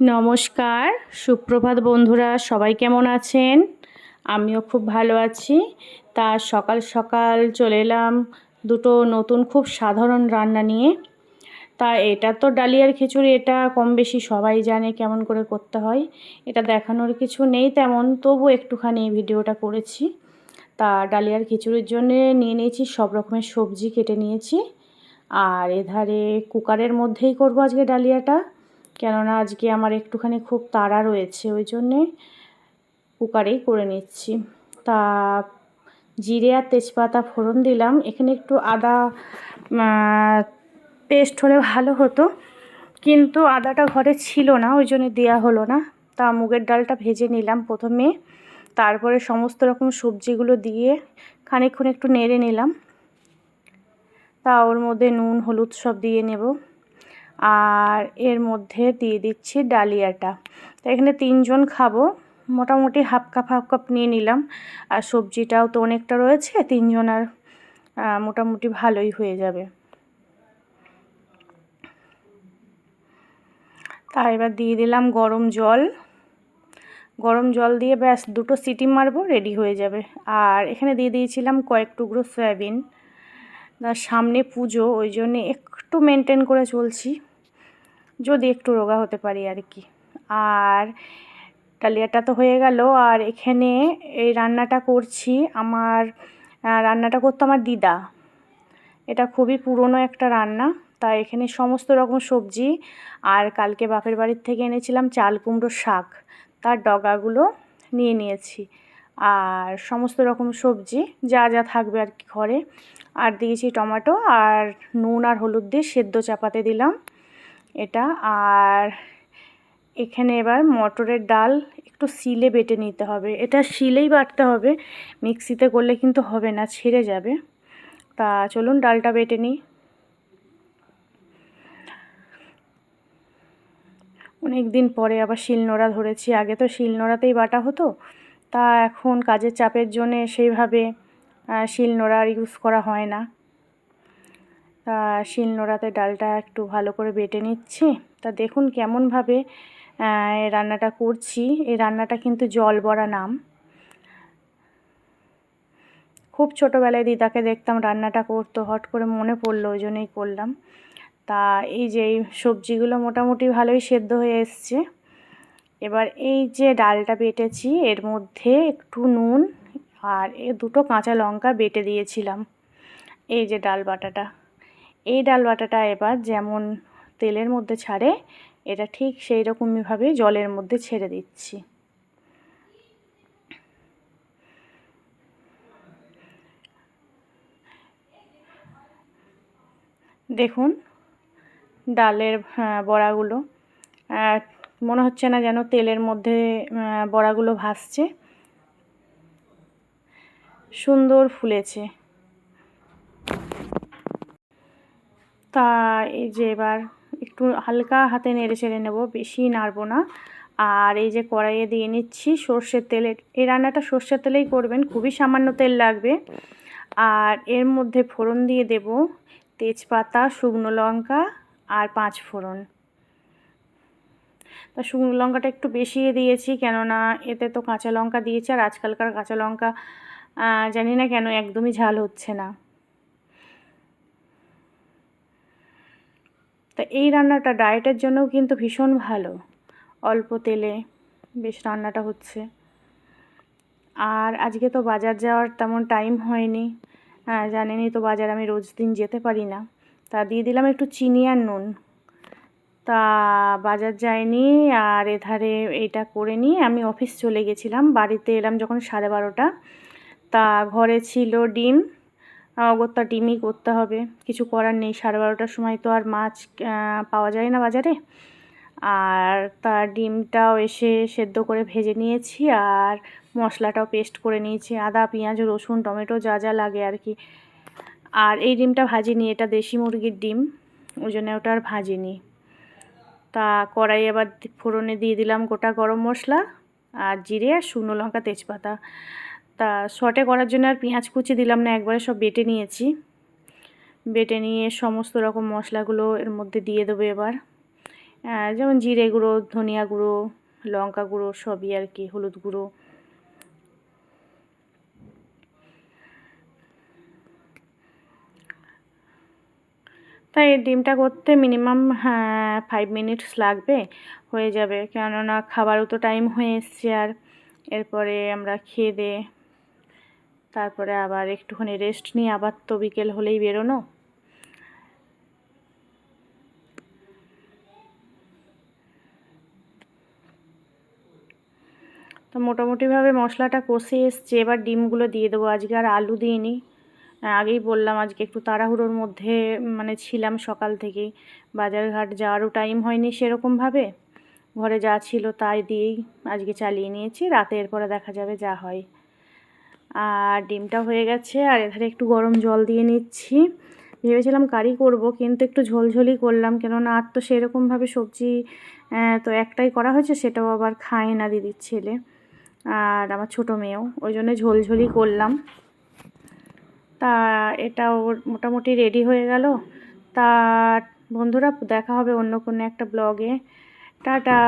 নমস্কার। সুপ্রভাত বন্ধুরা, সবাই কেমন আছেন? আমিও খুব ভালো আছি। তা সকাল সকাল চলে এলাম দুটো নতুন খুব সাধারণ রান্না নিয়ে। তা এটা তো ডালিয়ার খিচুড়ি, এটা কম বেশি সবাই জানে কেমন করে করতে হয়। এটা দেখানোর কিছু নেই তেমন, তবু একটুখানি ভিডিওটা করেছি। তা ডালিয়ার খিচুড়ির জন্য নিয়ে নিয়েছি, সব রকমের সবজি কেটে নিয়েছি। আর এধারে কুকারের মধ্যেই করব আজকে ডালিয়াটা। কেননা আজকে আমার একটুখানি খুব তাড়া রয়েছে, ওই জন্যে কুকারেই করে নিচ্ছি। তা জিরে আর তেজপাতা ফোড়ন দিলাম, এখানে একটু আদা পেস্ট হলে ভালো হতো, কিন্তু আদাটা ঘরে ছিল না, ওই জন্য দেওয়া হলো না। তা মুগের ডালটা ভেজে নিলাম প্রথমে, তারপরে সমস্ত রকম সবজিগুলো দিয়ে খানিকক্ষণ একটু নেড়ে নিলাম। তা ওর মধ্যে নুন, হলুদ সব দিয়ে নেব। আর এর মধ্যে দিয়ে দিচ্ছি ডালিয়াটা। তো এখানে তিনজন খাব। মোটামুটি হাফ কাপ হাফ কাপ নিয়ে নিলাম। আর সবজিটাও তো অনেকটা রয়েছে, তিনজন আর মোটামুটি ভালোই হয়ে যাবে। তা এবার দিয়ে দিলাম গরম জল। গরম জল দিয়ে ব্যাস দুটো সিটি মারবো, রেডি হয়ে যাবে। আর এখানে দিয়ে দিয়েছিলাম কয়েক টুকরো সয়াবিন। সামনে পুজো, ওই জন্যে একটু মেনটেন করে চলছি। যদি একটু রোগা হতে পারি আর কি। আর ডালিয়াটা তো হয়ে গেল। আর এখানে এই রান্নাটা করছি আমার রান্নাটা করতো আমার দিদা। এটা খুবই পুরনো একটা রান্না। তাই এখানে সমস্ত রকম সবজি আর কালকে বাপের বাড়ির থেকে এনেছিলাম চাল কুমড়ো শাক। তার ডগাগুলো নিয়ে নিয়েছি। আর সমস্ত রকম সবজি যা যা থাকবে আর কি ঘরে। আর দিয়েছি টমেটো আর নুন আর হলুদ দিয়ে সেদ্ধ চাপাতে দিলাম। এটা। আর এখানে এবার মটরের ডাল একটু শিলে বেটে নিতে হবে। এটা শিলেই বাটতে হবে। মিক্সিতে করলে কিন্তু হবে না, ছেড়ে যাবে। তা চলুন ডালটা বেটে নিই। অনেক দিন পরে আবার শিলনোড়া ধরেছি। আগে তো শিলনোড়াতেই বাটা হতো। তা এখন কাজের চাপের জন্যে সেইভাবে শিলনোড়া ইউজ করা হয় না। শিলনোড়াতে ডালটা একটু ভালো করে বেটে নিচ্ছি। তা দেখুন কেমনভাবে রান্নাটা করছি। এই রান্নাটা কিন্তু জল বড়া নাম। খুব ছোটোবেলায় দিদাকে দেখতাম রান্নাটা করতো, হট করে মনে পড়ল, ওই জন্যই করলাম। তা এই যে এই সবজিগুলো মোটামুটি ভালোই সেদ্ধ হয়ে এসছে। এবার এই যে ডালটা বেটেছি, এর মধ্যে একটু নুন আর এ দুটো কাঁচা লঙ্কা বেটে দিয়েছিলাম। এই যে ডাল বাটাটা। এই ডাল বাটাটা এবার যেমন তেলের মধ্যে ছাড়ে, এটা ঠিক সেই রকমইভাবে জলের মধ্যে ছেড়ে দিচ্ছি। দেখুন, ডালের বড়াগুলো মনে হচ্ছে না যেন তেলের মধ্যে বড়াগুলো ভাসছে। সুন্দর ফুলেছে। তা এই যে এবার একটু হালকা হাতে নেড়ে চেড়ে নেব, বেশি নাড়বো না। আর এই যে কড়াইয়ে দিয়ে নিচ্ছি সর্ষের তেলে। এই রান্নাটা সর্ষের তেলেই করবেন, খুবই সামান্য তেল লাগবে। আর এর মধ্যে ফোড়ন দিয়ে দেব, তেজপাতা, শুকনো লঙ্কা আর পাঁচ ফোড়ন। তা শুকনো লঙ্কাটা একটু বেশি দিয়েছি, কেননা এতে তো কাঁচা লঙ্কা দিয়েছি, আর আজকালকার কাঁচা লঙ্কা জানি না কেন একদমই ঝাল হচ্ছে না। তা এই রান্নাটা ডায়েটের জন্যও কিন্তু ভীষণ ভালো। অল্প তেলে বেশ রান্নাটা হচ্ছে। আর আজকে তো বাজার যাওয়ার তেমন টাইম হয়নি। হ্যাঁ জানেনই তো বাজার আমি রোজ দিন যেতে পারি না। তা দিয়ে দিলাম একটু চিনি আর নুন। তা বাজার যায়নি আর এধারে এটা করে নিয়ে আমি অফিস চলে গেছিলাম। বাড়িতে এলাম যখন সাড়ে বারোটা। তা ঘরে ছিল ডিম। অগত্যা ডিমই করতে হবে। কিছু করার নেই। সাড়ে বারোটার সময় তো আর মাছ পাওয়া যায় না বাজারে। আর তার ডিমটাও এসে সেদ্ধ করে ভেজে নিয়েছি আর মশলাটাও পেস্ট করে নিয়েছি। আদা, পেঁয়াজ, রসুন, টমেটো যা যা লাগে আর কি। আর এই ডিমটা ভাজিনি। এটা দেশি মুরগির ডিম। ওই জন্য ওটা আর ভাজিনি। তা কড়াই আবার ফোড়নে দিয়ে দিলাম গোটা গরম মশলা আর জিরে আর শুকনো লঙ্কা তেজপাতা। তা শটে করার জন্য আর পেঁয়াজ কুচি দিলাম না, একবারে সব বেটে নিয়েছি। বেটে নিয়ে সমস্ত রকম মশলাগুলো এর মধ্যে দিয়ে দেবো এবার। যেমন জিরে গুঁড়ো, ধনিয়া গুঁড়ো, লঙ্কা গুঁড়ো, সবই আর কি, হলুদ গুঁড়ো। তাই ডিমটা করতে মিনিমাম হ্যাঁ ফাইভ মিনিটস লাগবে, হয়ে যাবে। কেননা খাবারও তো টাইম হয়ে এসছে আর। এরপরে আমরা খেয়ে দে তারপরে আবার একটুখানি রেস্ট নিয়ে আবার তো বিকেল হলেই বেরোনো। তো মোটামুটিভাবে মশলাটা কষে এসছে, এবার ডিমগুলো দিয়ে দেবো। আজকে আর আলু দিইনি। আগেই বললাম আজকে একটু তাড়াহুড়োর মধ্যে মানে ছিলাম সকাল থেকেই বাজারঘাট যাওয়ারও টাইম হয়নি সেরকমভাবে। ঘরে যা ছিল তাই দিয়েই আজকে চালিয়ে নিয়েছি। রাতে এরপরে দেখা যাবে যা হয়। আর ডিমটা হয়ে গেছে, আর এধারে একটু গরম জল দিয়ে নিচ্ছি। ভেবেছিলাম কারি করব, কিন্তু একটু ঝোলঝোলই করলাম, কেননা আর তো সেরকমভাবে সবজি তো একটাই করা হয়েছে, সেটাও আবার খায় না দিদির ছেলে আর আমার ছোটো মেয়েও, ওই জন্য ঝোলঝোলই করলাম। তা এটাও মোটামুটি রেডি হয়ে গেল। তা বন্ধুরা, দেখা হবে অন্য কোনো একটা ব্লগে। টাটা!